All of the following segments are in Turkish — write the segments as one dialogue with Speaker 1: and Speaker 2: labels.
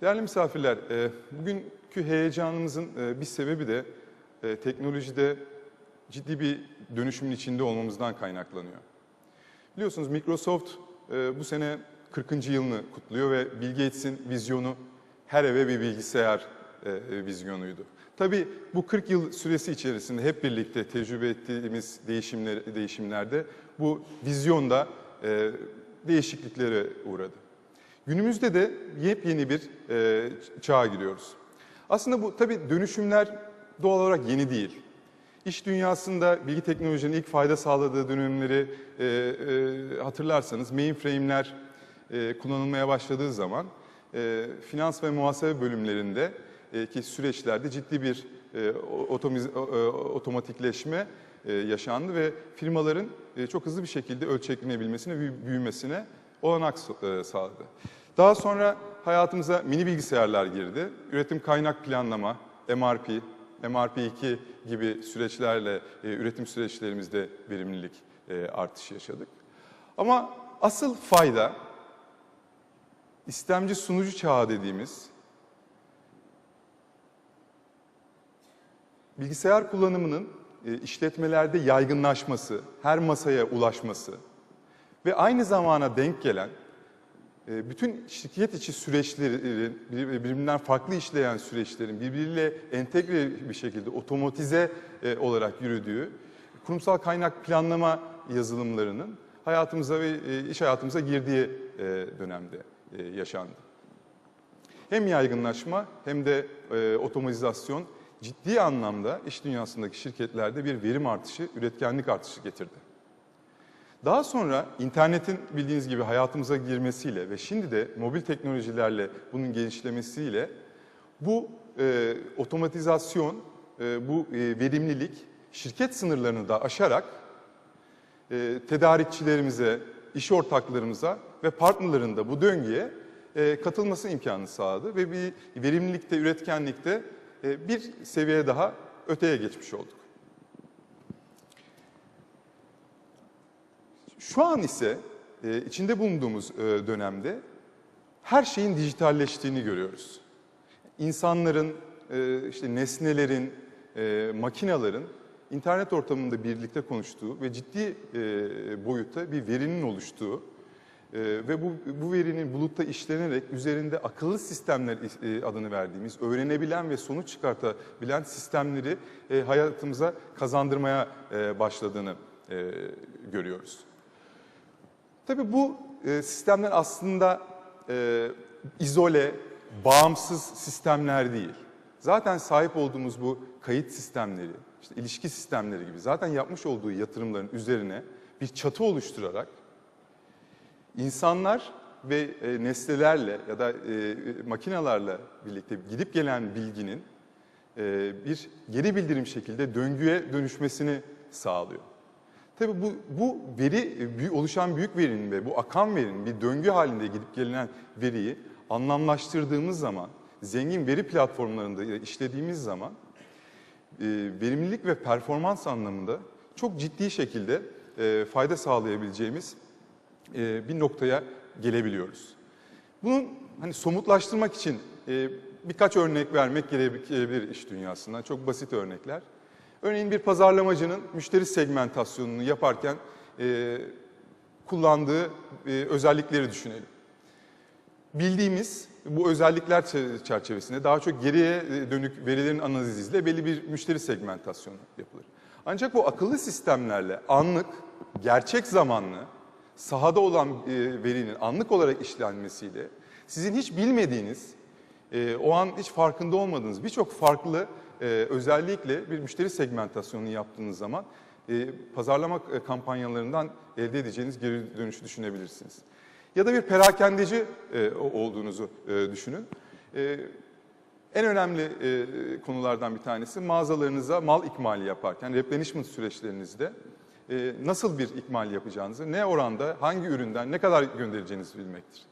Speaker 1: Değerli misafirler, e, bugünkü heyecanımızın e, bir sebebi de e, teknolojide ciddi bir dönüşümün içinde olmamızdan kaynaklanıyor. Biliyorsunuz Microsoft bu sene 40. yılını kutluyor ve Bill Gates'in vizyonu her eve bir bilgisayar vizyonuydu. Tabii bu 40 yıl süresi içerisinde hep birlikte tecrübe ettiğimiz değişimler, değişimlerde bu vizyonda değişikliklere uğradı. Günümüzde de yepyeni bir e, çağa giriyoruz. Aslında bu tabii dönüşümler doğal olarak yeni değil. İş dünyasında bilgi teknolojinin ilk fayda sağladığı dönemleri e, e, hatırlarsanız mainframe'ler e, kullanılmaya başladığı zaman e, finans ve muhasebe bölümlerinde e, ki süreçlerde ciddi bir e, otomiz, e, otomatikleşme e, yaşandı ve firmaların e, çok hızlı bir şekilde ölçeklenebilmesine, büyü- büyümesine olanak e, sağladı. Daha sonra hayatımıza mini bilgisayarlar girdi. Üretim kaynak planlama, MRP, MRP2 gibi süreçlerle e, üretim süreçlerimizde verimlilik e, artışı yaşadık. Ama asıl fayda istemci sunucu çağı dediğimiz bilgisayar kullanımının e, işletmelerde yaygınlaşması, her masaya ulaşması ve aynı zamana denk gelen e, bütün şirket içi süreçlerin, bir- birbirinden farklı işleyen süreçlerin birbiriyle entegre bir şekilde otomatize e, olarak yürüdüğü kurumsal kaynak planlama yazılımlarının hayatımıza ve e, iş hayatımıza girdiği dönemde yaşandı. Hem yaygınlaşma hem de otomatizasyon ciddi anlamda iş dünyasındaki şirketlerde bir verim artışı, üretkenlik artışı getirdi. Daha sonra internetin bildiğiniz gibi hayatımıza girmesiyle ve şimdi de mobil teknolojilerle bunun genişlemesiyle bu e, otomatizasyon, e, bu e, verimlilik şirket sınırlarını da aşarak e, tedarikçilerimize, iş ortaklarımıza ve partnerlerin de bu döngüye e, katılması imkanını sağladı ve bir verimlilikte, üretkenlikte e, bir seviye daha öteye geçmiş olduk. Şu an ise e, içinde bulunduğumuz e, dönemde her şeyin dijitalleştiğini görüyoruz. İnsanların, e, işte nesnelerin, makinelerin internet ortamında birlikte konuştuğu ve ciddi boyutta bir verinin oluştuğu ve bu, bu verinin bulutta işlenerek üzerinde akıllı sistemler adını verdiğimiz, öğrenebilen ve sonuç çıkartabilen sistemleri hayatımıza kazandırmaya başladığını görüyoruz. Tabii bu e, sistemler aslında e, izole, bağımsız sistemler değil. Zaten sahip olduğumuz bu kayıt sistemleri, işte ilişki sistemleri gibi zaten yapmış olduğu yatırımların üzerine bir çatı oluşturarak insanlar ve e, nesnelerle ya da makinelerle birlikte gidip gelen bilginin bir geri bildirim şekilde döngüye dönüşmesini sağlıyor. Tabii bu, bu veri, e, oluşan büyük verinin ve bu akan verinin bir döngü halinde gidip gelinen veriyi anlamlaştırdığımız zaman, zengin veri platformlarında işlediğimiz zaman e, verimlilik ve performans anlamında çok ciddi şekilde e, fayda sağlayabileceğimiz bir noktaya gelebiliyoruz. Bunun hani somutlaştırmak için birkaç örnek vermek gerekebilir iş dünyasından. Çok basit örnekler. Örneğin bir pazarlamacının müşteri segmentasyonunu yaparken e, kullandığı e, özellikleri düşünelim. Bildiğimiz bu özellikler çe- çerçevesinde daha çok geriye e, dönük verilerin analiziyle belli bir müşteri segmentasyonu yapılır. Ancak bu akıllı sistemlerle anlık, gerçek zamanlı, sahada olan e, verinin anlık olarak işlenmesiyle sizin hiç bilmediğiniz, e, o an hiç farkında olmadığınız birçok farklı e, özellikle bir müşteri segmentasyonu yaptığınız zaman e, pazarlama e, kampanyalarından elde edeceğiniz geri dönüşü düşünebilirsiniz. Ya da bir perakendeci e, olduğunuzu e, düşünün. E, en önemli e, konulardan bir tanesi mağazalarınıza mal ikmali yaparken replenishment süreçlerinizde e, nasıl bir ikmal yapacağınızı, ne oranda, hangi üründen ne kadar göndereceğinizi bilmektir.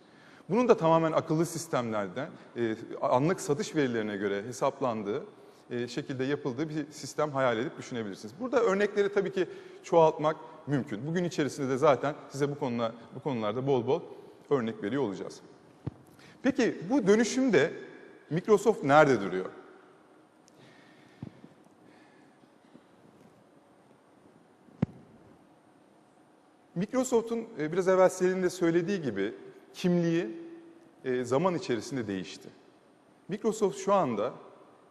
Speaker 1: Bunun da tamamen akıllı sistemlerden e, anlık satış verilerine göre hesaplandığı şekilde yapıldığı bir sistem hayal edip düşünebilirsiniz. Burada örnekleri tabii ki çoğaltmak mümkün. Bugün içerisinde de zaten size bu konular bu konularda bol bol örnek veriyor olacağız. Peki bu dönüşümde Microsoft nerede duruyor? Microsoft'un e, biraz evvel Selin'in de söylediği gibi kimliği e, zaman içerisinde değişti. Microsoft şu anda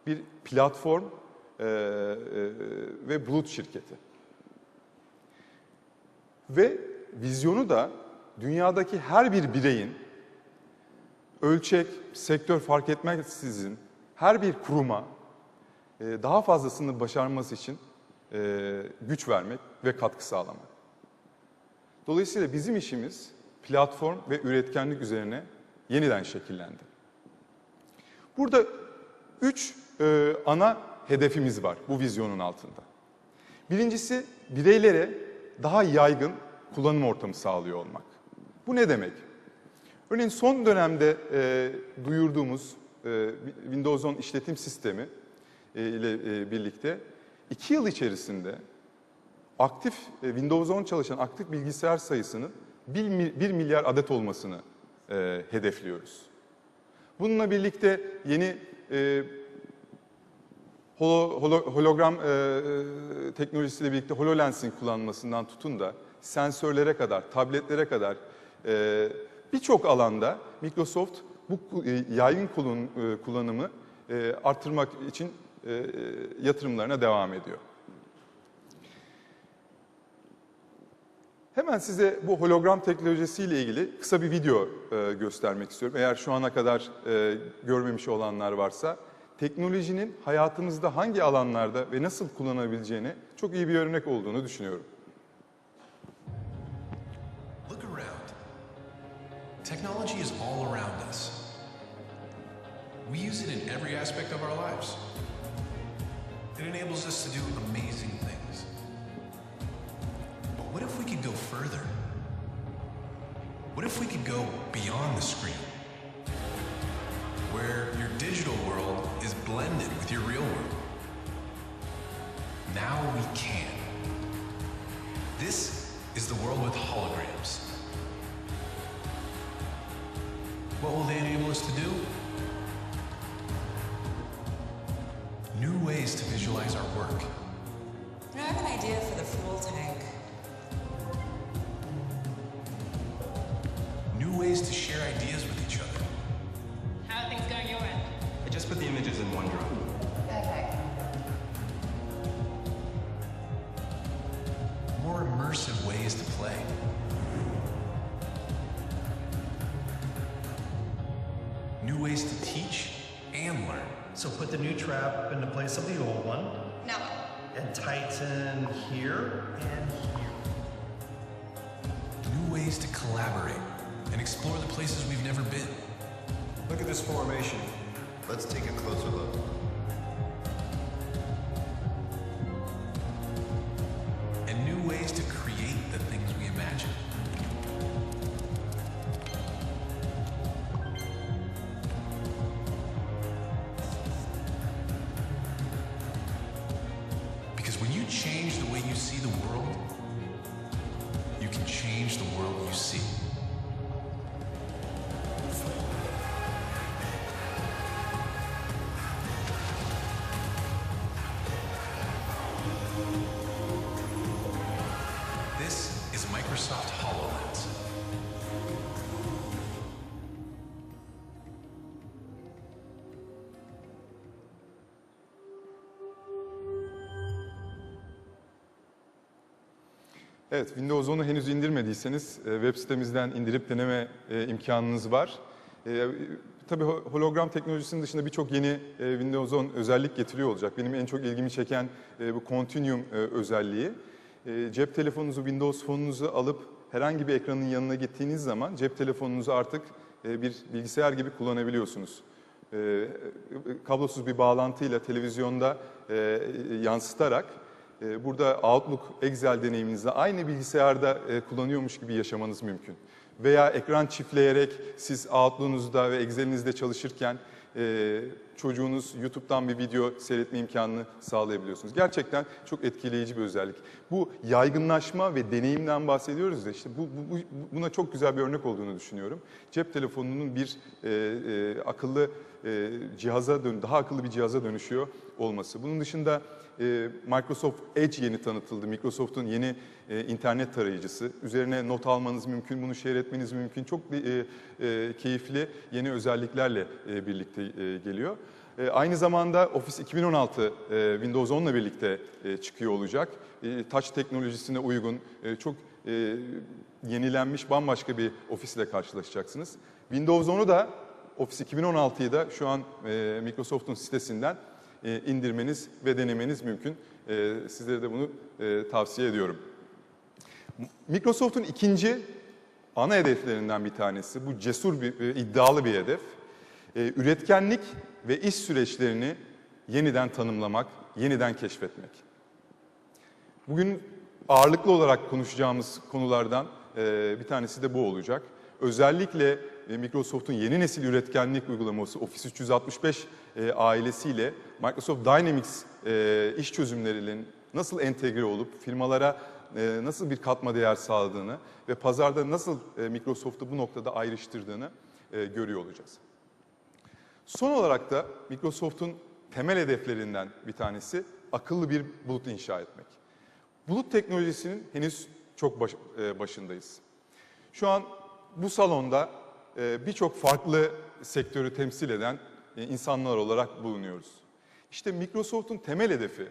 Speaker 1: bir platform e, e, ve bulut şirketi. Ve vizyonu da dünyadaki her bir bireyin ölçek, sektör fark etmeksizin her bir kuruma e, daha fazlasını başarması için e, güç vermek ve katkı sağlamak. Dolayısıyla bizim işimiz platform ve üretkenlik üzerine yeniden şekillendi. Burada üç e, ana hedefimiz var bu vizyonun altında. Birincisi bireylere daha yaygın kullanım ortamı sağlıyor olmak. Bu ne demek? Örneğin son dönemde e, duyurduğumuz e, Windows 10 işletim sistemi e, ile e, birlikte iki yıl içerisinde aktif e, Windows 10 çalışan aktif bilgisayar sayısının 1, 1 milyar adet olmasını e, hedefliyoruz. Bununla birlikte yeni e, holo, holo, hologram e, e, teknolojisiyle birlikte HoloLens'in kullanmasından tutun da sensörlere kadar, tabletlere kadar e, birçok alanda Microsoft bu e, yaygın kullan, e, kullanımı e, artırmak için e, e, yatırımlarına devam ediyor. Hemen size bu hologram teknolojisiyle ilgili kısa bir video e, göstermek istiyorum. Eğer şu ana kadar e, görmemiş olanlar varsa teknolojinin hayatımızda hangi alanlarda ve nasıl kullanabileceğini çok iyi bir örnek olduğunu düşünüyorum.
Speaker 2: Look around. Technology is all around us. We use it in every aspect of our lives. It enables us to do amazing things. But what if we could go further? What if we could go beyond the screen? To teach and learn.
Speaker 3: So put the new trap into place of the old one
Speaker 4: No.
Speaker 3: and tighten here and here.
Speaker 2: New ways to collaborate and explore the places we've never been.
Speaker 5: Look at this formation.
Speaker 6: Let's take a closer look.
Speaker 2: This is Microsoft HoloLens.
Speaker 1: Evet, Windows 10'u henüz indirmediyseniz e, web sitemizden indirip deneme e, imkanınız var. E, Tabii ho- hologram teknolojisinin dışında birçok yeni Windows 10 özellik getiriyor olacak. Benim en çok ilgimi çeken bu Continuum özelliği. E, Cep telefonunuzu, Windows Phone'unuzu alıp herhangi bir ekranın yanına gittiğiniz zaman cep telefonunuzu artık e, bir bilgisayar gibi kullanabiliyorsunuz. E, Kablosuz bir bağlantıyla televizyonda e, yansıtarak e, Burada Outlook, Excel deneyiminizde aynı bilgisayarda e, kullanıyormuş gibi yaşamanız mümkün. veya ekran çiftleyerek siz Outlook'unuzda ve Excel'inizde çalışırken e, çocuğunuz YouTube'dan bir video seyretme imkanını sağlayabiliyorsunuz. Gerçekten çok etkileyici bir özellik. Bu yaygınlaşma ve deneyimden bahsediyoruz da işte bu, bu- bu- buna çok güzel bir örnek olduğunu düşünüyorum. Cep telefonunun bir e, e, akıllı e, cihaza dön daha akıllı bir cihaza dönüşüyor olması. Bunun dışında e, Microsoft Edge yeni tanıtıldı. Microsoft'un yeni e, internet tarayıcısı. Üzerine not almanız mümkün, bunu share etmeniz mümkün. Çok e, e, keyifli yeni özelliklerle e, birlikte e, geliyor. E, aynı zamanda Office 2016 e, Windows 10 ile birlikte e, çıkıyor olacak. E, touch teknolojisine uygun, e, çok e, yenilenmiş bambaşka bir Office ile karşılaşacaksınız. Windows 10'u da Office 2016'yı da şu an e, Microsoft'un sitesinden e, indirmeniz ve denemeniz mümkün. E, sizlere de bunu e, tavsiye ediyorum. Microsoft'un ikinci ana hedeflerinden bir tanesi, bu cesur bir, e, iddialı bir hedef. E, üretkenlik ve iş süreçlerini yeniden tanımlamak, yeniden keşfetmek. Bugün ağırlıklı olarak konuşacağımız konulardan e, bir tanesi de bu olacak. Özellikle e, Microsoft'un yeni nesil üretkenlik uygulaması Office 365 e, ailesiyle Microsoft Dynamics iş çözümlerinin nasıl entegre olup firmalara nasıl bir katma değer sağladığını ve pazarda nasıl Microsoft'u bu noktada ayrıştırdığını görüyor olacağız. Son olarak da Microsoft'un temel hedeflerinden bir tanesi akıllı bir bulut inşa etmek. Bulut teknolojisinin henüz çok baş- e, başındayız. Şu an bu salonda e, birçok farklı sektörü temsil eden e, insanlar olarak bulunuyoruz. İşte Microsoft'un temel hedefi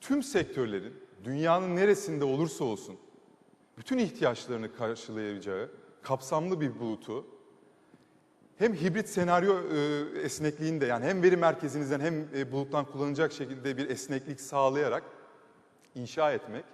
Speaker 1: tüm sektörlerin dünyanın neresinde olursa olsun bütün ihtiyaçlarını karşılayacağı kapsamlı bir bulutu hem hibrit senaryo e, esnekliğinde yani hem veri merkezinizden hem e, buluttan kullanılacak şekilde bir esneklik sağlayarak inşa etmek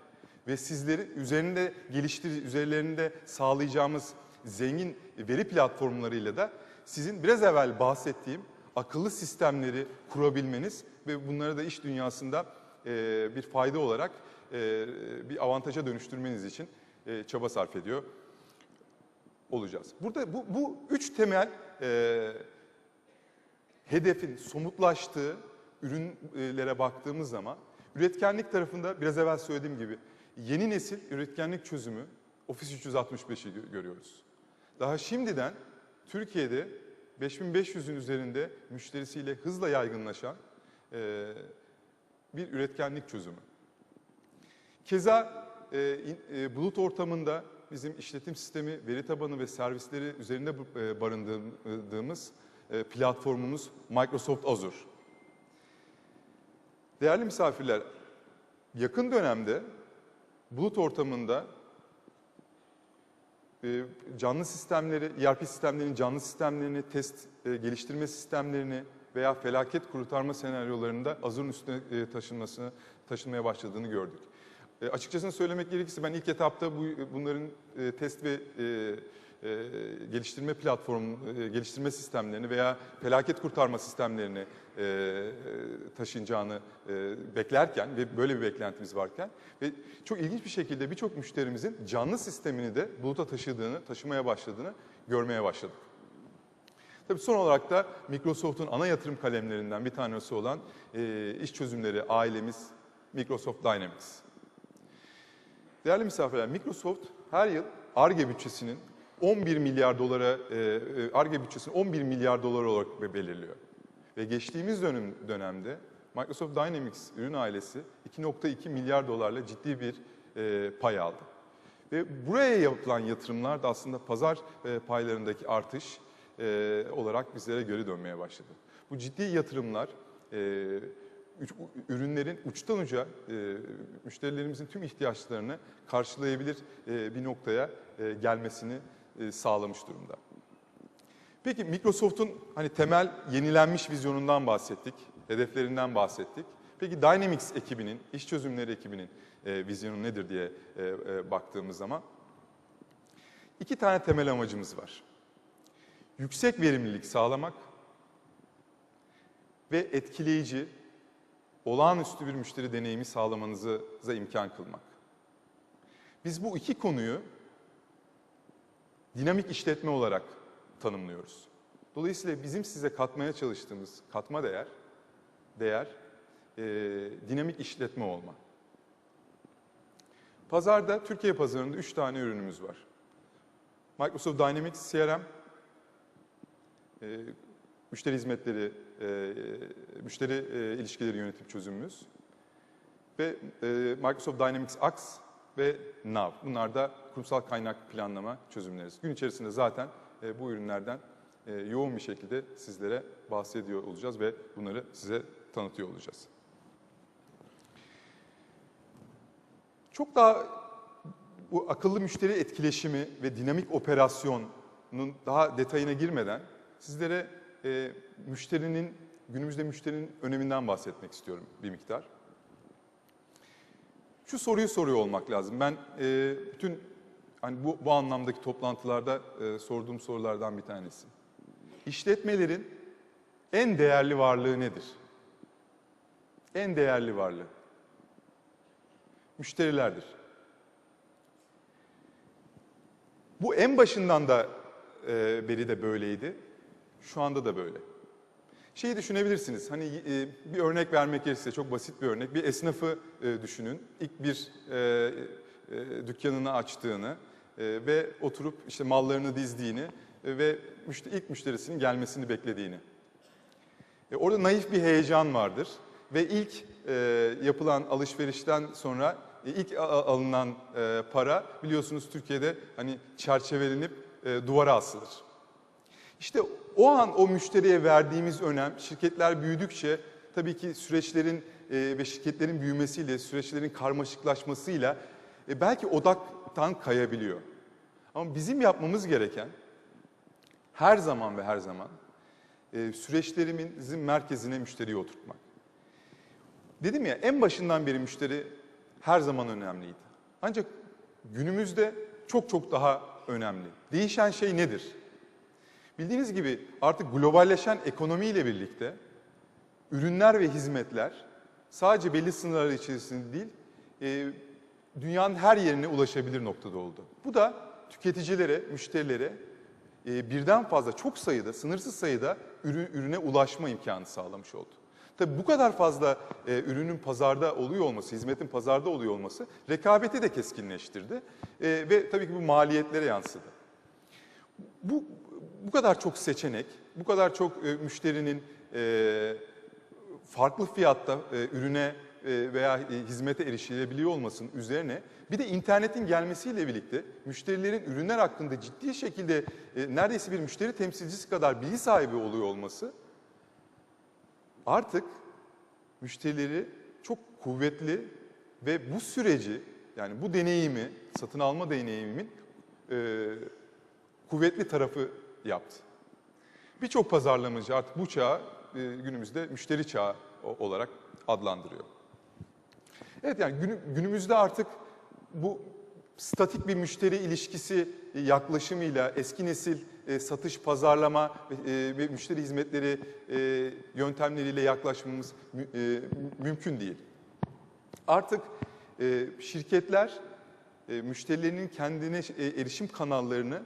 Speaker 1: ve sizleri üzerinde geliştir üzerlerinde sağlayacağımız zengin veri platformlarıyla da sizin biraz evvel bahsettiğim akıllı sistemleri kurabilmeniz ve bunları da iş dünyasında e, bir fayda olarak e, bir avantaja dönüştürmeniz için e, çaba sarf ediyor olacağız. Burada bu, bu üç temel e, hedefin somutlaştığı ürünlere baktığımız zaman üretkenlik tarafında biraz evvel söylediğim gibi yeni nesil üretkenlik çözümü Office 365'i gö- görüyoruz. Daha şimdiden Türkiye'de 5500'ün üzerinde müşterisiyle hızla yaygınlaşan e, bir üretkenlik çözümü. Keza e, e, bulut ortamında bizim işletim sistemi, veri tabanı ve servisleri üzerinde e, barındırdığımız e, platformumuz Microsoft Azure. Değerli misafirler, yakın dönemde bulut ortamında e, canlı sistemleri, ERP sistemlerinin canlı sistemlerini, test geliştirme sistemlerini veya felaket kurtarma senaryolarında Azure'un üstüne taşınmasını, taşınmaya başladığını gördük. E, açıkçası söylemek gerekirse ben ilk etapta bu bunların e, test ve e, e, geliştirme platform, e, geliştirme sistemlerini veya felaket kurtarma sistemlerini e, taşınacağını e, beklerken ve böyle bir beklentimiz varken ve çok ilginç bir şekilde birçok müşterimizin canlı sistemini de buluta taşıdığını, taşımaya başladığını görmeye başladık. Tabii son olarak da Microsoft'un ana yatırım kalemlerinden bir tanesi olan e, iş çözümleri ailemiz Microsoft Dynamics. Değerli misafirler, Microsoft her yıl ARGE bütçesinin 11 milyar dolara, e, e, ARGE bütçesini 11 milyar dolar olarak be- belirliyor. Ve geçtiğimiz dönem, dönemde Microsoft Dynamics ürün ailesi 2.2 milyar dolarla ciddi bir e, pay aldı. Ve buraya yapılan yatırımlar da aslında pazar e, paylarındaki artış e, olarak bizlere geri dönmeye başladı. Bu ciddi yatırımlar e, ürünlerin uçtan uca e, müşterilerimizin tüm ihtiyaçlarını karşılayabilir e, bir noktaya e, gelmesini e, sağlamış durumda. Peki Microsoft'un hani temel yenilenmiş vizyonundan bahsettik, hedeflerinden bahsettik. Peki Dynamics ekibinin, iş çözümleri ekibinin e, vizyonu nedir diye e, e, baktığımız zaman iki tane temel amacımız var. Yüksek verimlilik sağlamak ve etkileyici, olağanüstü bir müşteri deneyimi sağlamanıza imkan kılmak. Biz bu iki konuyu dinamik işletme olarak tanımlıyoruz. Dolayısıyla bizim size katmaya çalıştığımız katma değer, değer e, dinamik işletme olma. Pazarda, Türkiye pazarında üç tane ürünümüz var. Microsoft Dynamics CRM, e, müşteri hizmetleri, e, müşteri e, ilişkileri yönetim çözümümüz ve e, Microsoft Dynamics AX ve Nav. Bunlar da kurumsal kaynak planlama çözümleriz. Gün içerisinde zaten bu ürünlerden yoğun bir şekilde sizlere bahsediyor olacağız ve bunları size tanıtıyor olacağız. Çok daha bu akıllı müşteri etkileşimi ve dinamik operasyonun daha detayına girmeden sizlere e, müşterinin, günümüzde müşterinin öneminden bahsetmek istiyorum bir miktar. Şu soruyu soruyor olmak lazım. Ben e, bütün hani bu, bu anlamdaki toplantılarda e, sorduğum sorulardan bir tanesi. İşletmelerin en değerli varlığı nedir? En değerli varlığı. Müşterilerdir. Bu en başından da e, beri de böyleydi. Şu anda da böyle. Şeyi düşünebilirsiniz. Hani e, bir örnek vermek gerekirse çok basit bir örnek. Bir esnafı e, düşünün. İlk bir e, e, dükkanını açtığını e, ve oturup işte mallarını dizdiğini e, ve müşteri, ilk müşterisinin gelmesini beklediğini. E, orada naif bir heyecan vardır ve ilk e, yapılan alışverişten sonra e, ilk alınan e, para biliyorsunuz Türkiye'de hani çerçevelenip e, duvara asılır. İşte o an o müşteriye verdiğimiz önem şirketler büyüdükçe tabii ki süreçlerin e, ve şirketlerin büyümesiyle, süreçlerin karmaşıklaşmasıyla e, belki odaktan kayabiliyor. Ama bizim yapmamız gereken her zaman ve her zaman e, süreçlerimizin merkezine müşteriyi oturtmak. Dedim ya en başından beri müşteri her zaman önemliydi. Ancak günümüzde çok çok daha önemli. Değişen şey nedir? Bildiğiniz gibi artık globalleşen ekonomiyle birlikte ürünler ve hizmetler sadece belli sınırlar içerisinde değil, e, dünyanın her yerine ulaşabilir noktada oldu. Bu da tüketicilere, müşterilere e, birden fazla, çok sayıda, sınırsız sayıda ürün, ürüne ulaşma imkanı sağlamış oldu. Tabii bu kadar fazla e, ürünün pazarda oluyor olması, hizmetin pazarda oluyor olması rekabeti de keskinleştirdi E, ve tabii ki bu maliyetlere yansıdı. Bu bu kadar çok seçenek, bu kadar çok e, müşterinin e, farklı fiyatta e, ürüne e, veya e, hizmete erişilebiliyor olmasının üzerine bir de internetin gelmesiyle birlikte müşterilerin ürünler hakkında ciddi şekilde e, neredeyse bir müşteri temsilcisi kadar bilgi sahibi oluyor olması artık müşterileri çok kuvvetli ve bu süreci yani bu deneyimi, satın alma deneyimimin e, kuvvetli tarafı yaptı. Birçok pazarlamacı artık bu çağı e, günümüzde müşteri çağı olarak adlandırıyor. Evet yani günü- günümüzde artık bu statik bir müşteri ilişkisi e, yaklaşımıyla eski nesil e, satış, pazarlama ve, müşteri hizmetleri yöntemleriyle yaklaşmamız mü- mümkün değil. Artık şirketler müşterilerinin kendine erişim kanallarını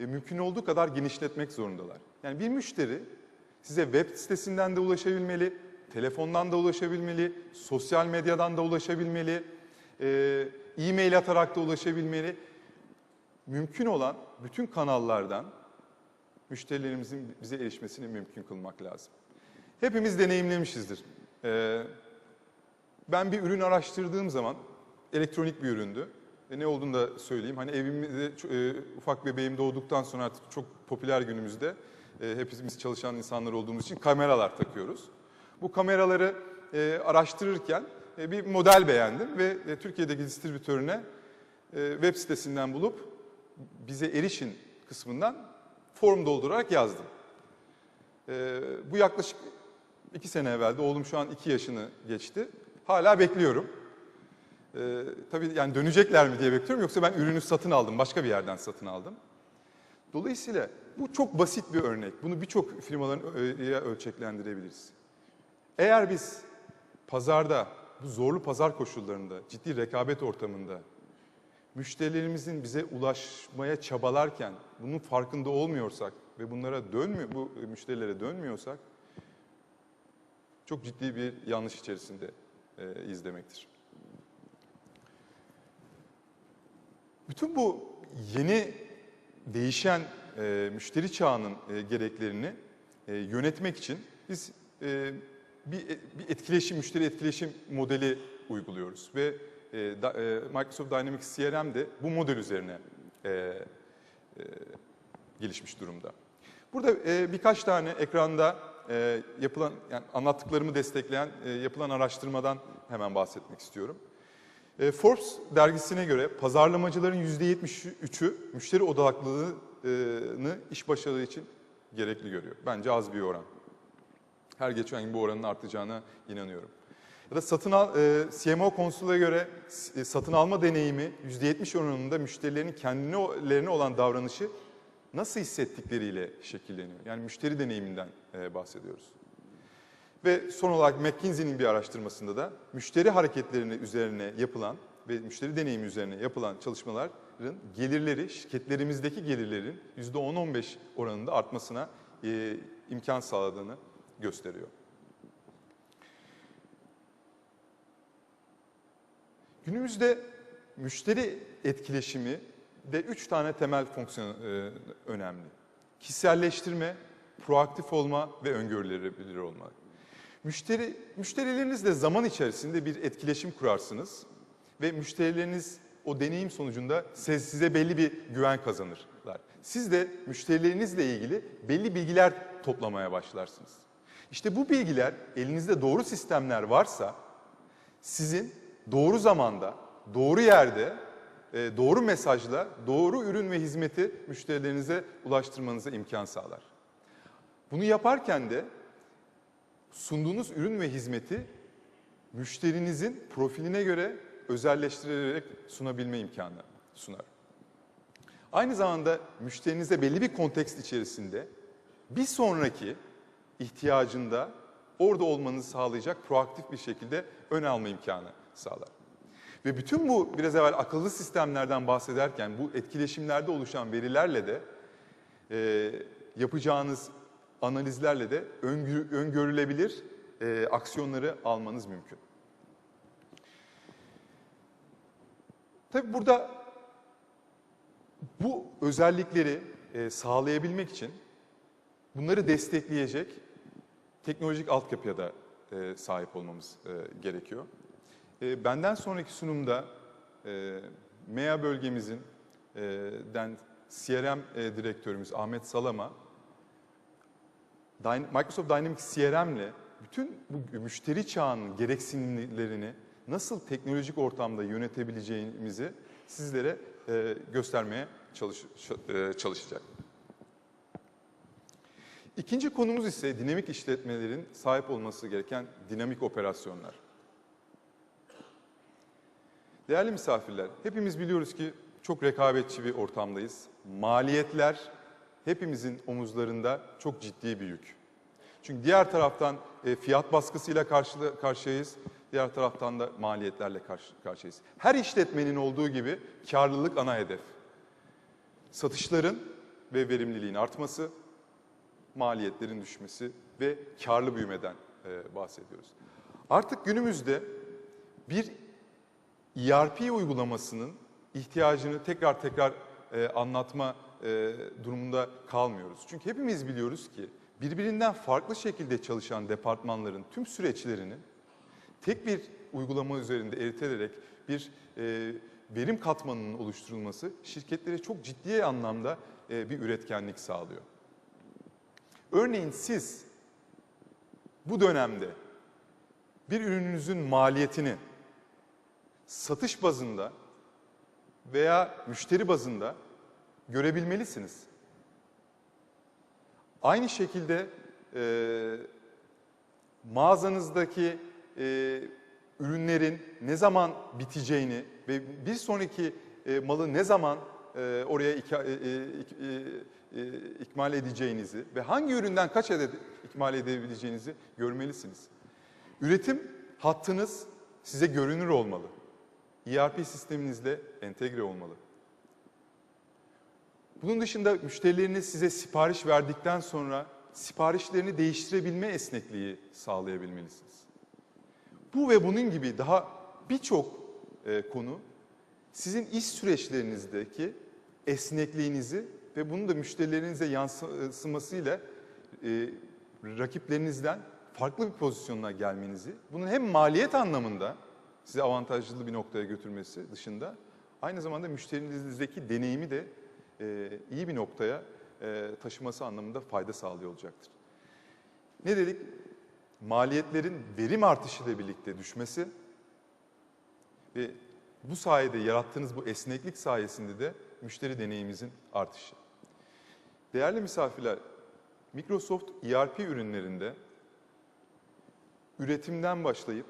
Speaker 1: e, mümkün olduğu kadar genişletmek zorundalar. Yani bir müşteri size web sitesinden de ulaşabilmeli, telefondan da ulaşabilmeli, sosyal medyadan da ulaşabilmeli, e, e-mail atarak da ulaşabilmeli. Mümkün olan bütün kanallardan müşterilerimizin bize erişmesini mümkün kılmak lazım. Hepimiz deneyimlemişizdir. Ee, ben bir ürün araştırdığım zaman elektronik bir üründü. E, ne olduğunu da söyleyeyim. Hani evimizde ço- e, ufak bebeğim doğduktan sonra artık çok popüler günümüzde e, hepimiz çalışan insanlar olduğumuz için kameralar takıyoruz. Bu kameraları e, araştırırken e, bir model beğendim ve e, Türkiye'deki distribütörüne e, web sitesinden bulup bize erişin kısmından form doldurarak yazdım. E, bu yaklaşık iki sene evveldi. Oğlum şu an iki yaşını geçti. Hala bekliyorum. Ee, tabii yani dönecekler mi diye bekliyorum yoksa ben ürünü satın aldım, başka bir yerden satın aldım. Dolayısıyla bu çok basit bir örnek. Bunu birçok firmaların ölçeklendirebiliriz. Eğer biz pazarda, bu zorlu pazar koşullarında, ciddi rekabet ortamında müşterilerimizin bize ulaşmaya çabalarken bunun farkında olmuyorsak ve bunlara dönmüyor, bu müşterilere dönmüyorsak çok ciddi bir yanlış içerisinde e, izlemektir. Bütün bu yeni değişen e, müşteri çağının e, gereklerini e, yönetmek için biz e, bir, bir etkileşim, müşteri etkileşim modeli uyguluyoruz ve e, da- e, Microsoft Dynamics CRM de bu model üzerine e, e, gelişmiş durumda. Burada e, birkaç tane ekranda e, yapılan, yani anlattıklarımı destekleyen e, yapılan araştırmadan hemen bahsetmek istiyorum. E, Forbes dergisine göre pazarlamacıların %73'ü müşteri odaklılığını iş başarılı için gerekli görüyor. Bence az bir oran. Her geçen gün bu oranın artacağına inanıyorum. Ya da satın al, e, CMO konusuna göre e, satın alma deneyimi %70 oranında müşterilerin kendilerine olan davranışı nasıl hissettikleriyle şekilleniyor. Yani müşteri deneyiminden e, bahsediyoruz. Ve son olarak McKinsey'nin bir araştırmasında da müşteri hareketlerini üzerine yapılan ve müşteri deneyimi üzerine yapılan çalışmaların gelirleri, şirketlerimizdeki gelirlerin %10-15 oranında artmasına e, imkan sağladığını gösteriyor. Günümüzde müşteri etkileşimi de üç tane temel fonksiyon e, önemli. Kişiselleştirme, proaktif olma ve öngörülebilir olma. Müşteri, müşterilerinizle zaman içerisinde bir etkileşim kurarsınız ve müşterileriniz o deneyim sonucunda size, size belli bir güven kazanırlar. Siz de müşterilerinizle ilgili belli bilgiler toplamaya başlarsınız. İşte bu bilgiler elinizde doğru sistemler varsa sizin doğru zamanda, doğru yerde, e, doğru mesajla, doğru ürün ve hizmeti müşterilerinize ulaştırmanıza imkan sağlar. Bunu yaparken de sunduğunuz ürün ve hizmeti müşterinizin profiline göre özelleştirerek sunabilme imkanı sunar. Aynı zamanda müşterinize belli bir kontekst içerisinde bir sonraki ihtiyacında orada olmanızı sağlayacak proaktif bir şekilde ön alma imkanı sağlar. Ve bütün bu biraz evvel akıllı sistemlerden bahsederken bu etkileşimlerde oluşan verilerle de e, yapacağınız analizlerle de öngö- öngörülebilir e, aksiyonları almanız mümkün. Tabii burada bu özellikleri e, sağlayabilmek için bunları destekleyecek teknolojik altyapıya da e, sahip olmamız e, gerekiyor. E, benden sonraki sunumda e, MEA bölgemizin e, den CRM e, direktörümüz Ahmet Salama Microsoft Dynamics CRM ile bütün bu müşteri çağının gereksinimlerini nasıl teknolojik ortamda yönetebileceğimizi sizlere e, göstermeye çalış, e, çalışacak. İkinci konumuz ise dinamik işletmelerin sahip olması gereken dinamik operasyonlar. Değerli misafirler, hepimiz biliyoruz ki çok rekabetçi bir ortamdayız. Maliyetler hepimizin omuzlarında çok ciddi bir yük. Çünkü diğer taraftan e, fiyat baskısıyla karşı, karşıyayız, diğer taraftan da maliyetlerle karşı, karşıyayız. Her işletmenin olduğu gibi karlılık ana hedef. Satışların ve verimliliğin artması, maliyetlerin düşmesi ve karlı büyümeden e, bahsediyoruz. Artık günümüzde bir ERP uygulamasının ihtiyacını tekrar tekrar e, anlatma e, durumunda kalmıyoruz. Çünkü hepimiz biliyoruz ki birbirinden farklı şekilde çalışan departmanların tüm süreçlerini tek bir uygulama üzerinde eritilerek bir e, verim katmanının oluşturulması şirketlere çok ciddi anlamda e, bir üretkenlik sağlıyor. Örneğin siz bu dönemde bir ürününüzün maliyetini satış bazında veya müşteri bazında görebilmelisiniz. Aynı şekilde e, mağazanızdaki e, ürünlerin ne zaman biteceğini ve bir sonraki e, malı ne zaman e, oraya ika, e, e, e, e, ikmal edeceğinizi ve hangi üründen kaç adet ikmal edebileceğinizi görmelisiniz. Üretim hattınız size görünür olmalı. ERP sisteminizle entegre olmalı. Bunun dışında müşterileriniz size sipariş verdikten sonra siparişlerini değiştirebilme esnekliği sağlayabilmelisiniz. Bu ve bunun gibi daha birçok e, konu sizin iş süreçlerinizdeki esnekliğinizi ve bunun da müşterilerinize yansımasıyla e, rakiplerinizden farklı bir pozisyona gelmenizi, bunun hem maliyet anlamında size avantajlı bir noktaya götürmesi dışında aynı zamanda müşterinizdeki deneyimi de e, iyi bir noktaya e, taşıması anlamında fayda sağlıyor olacaktır. Ne dedik? Maliyetlerin verim artışıyla birlikte düşmesi ve bu sayede yarattığınız bu esneklik sayesinde de müşteri deneyimimizin artışı. Değerli misafirler, Microsoft ERP ürünlerinde üretimden başlayıp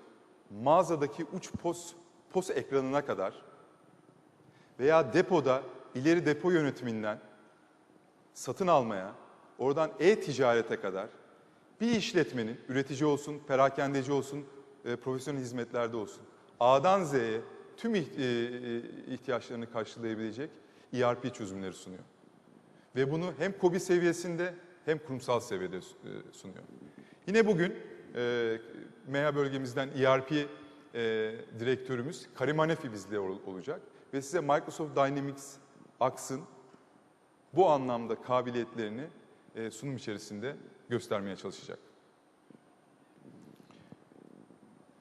Speaker 1: mağazadaki uç pos, pos ekranına kadar veya depoda ileri depo yönetiminden satın almaya, oradan e-ticarete kadar bir işletmenin üretici olsun, perakendeci olsun, e, profesyonel hizmetlerde olsun A'dan Z'ye tüm e, e, ihtiyaçlarını karşılayabilecek ERP çözümleri sunuyor. Ve bunu hem KOBİ seviyesinde hem kurumsal seviyede e, sunuyor. Yine bugün e, MEA bölgemizden ERP e, direktörümüz Karim Hanefi bizle ol- olacak. Ve size Microsoft Dynamics Ax'ın bu anlamda kabiliyetlerini e, sunum içerisinde göstermeye çalışacak.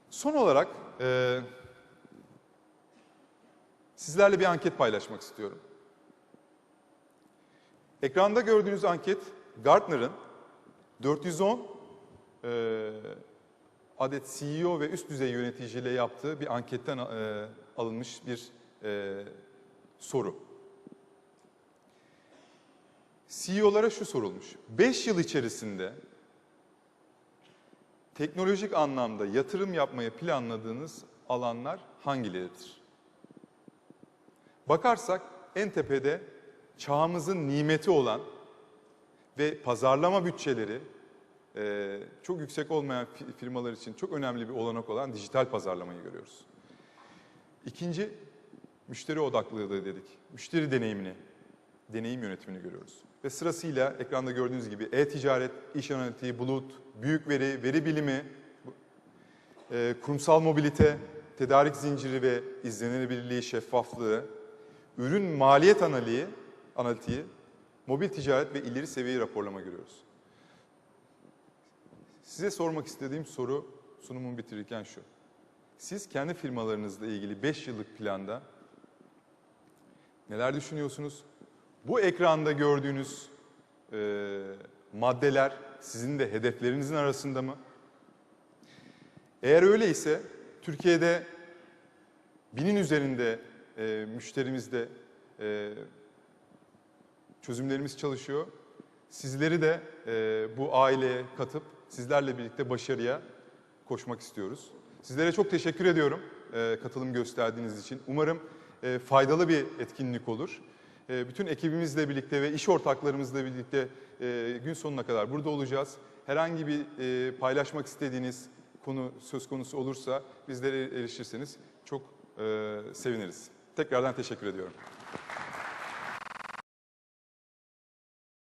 Speaker 1: Son olarak e, sizlerle bir anket paylaşmak istiyorum. Ekranda gördüğünüz anket Gartner'ın 410 e, adet CEO ve üst düzey yöneticiyle yaptığı bir anketten alınmış bir soru. CEO'lara şu sorulmuş. 5 yıl içerisinde teknolojik anlamda yatırım yapmayı planladığınız alanlar hangileridir? Bakarsak en tepede çağımızın nimeti olan ve pazarlama bütçeleri e, çok yüksek olmayan fi- firmalar için çok önemli bir olanak olan dijital pazarlamayı görüyoruz. İkinci, müşteri odaklılığı dedik. Müşteri deneyimini, deneyim yönetimini görüyoruz. Ve sırasıyla ekranda gördüğünüz gibi e-ticaret, iş analitiği, bulut, büyük veri, veri bilimi, e, kurumsal mobilite, tedarik zinciri ve izlenebilirliği, şeffaflığı, ürün maliyet analiği, analitiği, mobil ticaret ve ileri seviye raporlama görüyoruz. Size sormak istediğim soru sunumumu bitirirken şu. Siz kendi firmalarınızla ilgili 5 yıllık planda neler düşünüyorsunuz? Bu ekranda gördüğünüz e, maddeler sizin de hedeflerinizin arasında mı? Eğer öyleyse Türkiye'de binin üzerinde e, müşterimizde e, çözümlerimiz çalışıyor. Sizleri de e, bu aileye katıp sizlerle birlikte başarıya koşmak istiyoruz. Sizlere çok teşekkür ediyorum e, katılım gösterdiğiniz için. Umarım e, faydalı bir etkinlik olur. E, bütün ekibimizle birlikte ve iş ortaklarımızla birlikte e, gün sonuna kadar burada olacağız. Herhangi bir e, paylaşmak istediğiniz konu söz konusu olursa bizlere erişirseniz çok e, seviniriz. Tekrardan teşekkür ediyorum.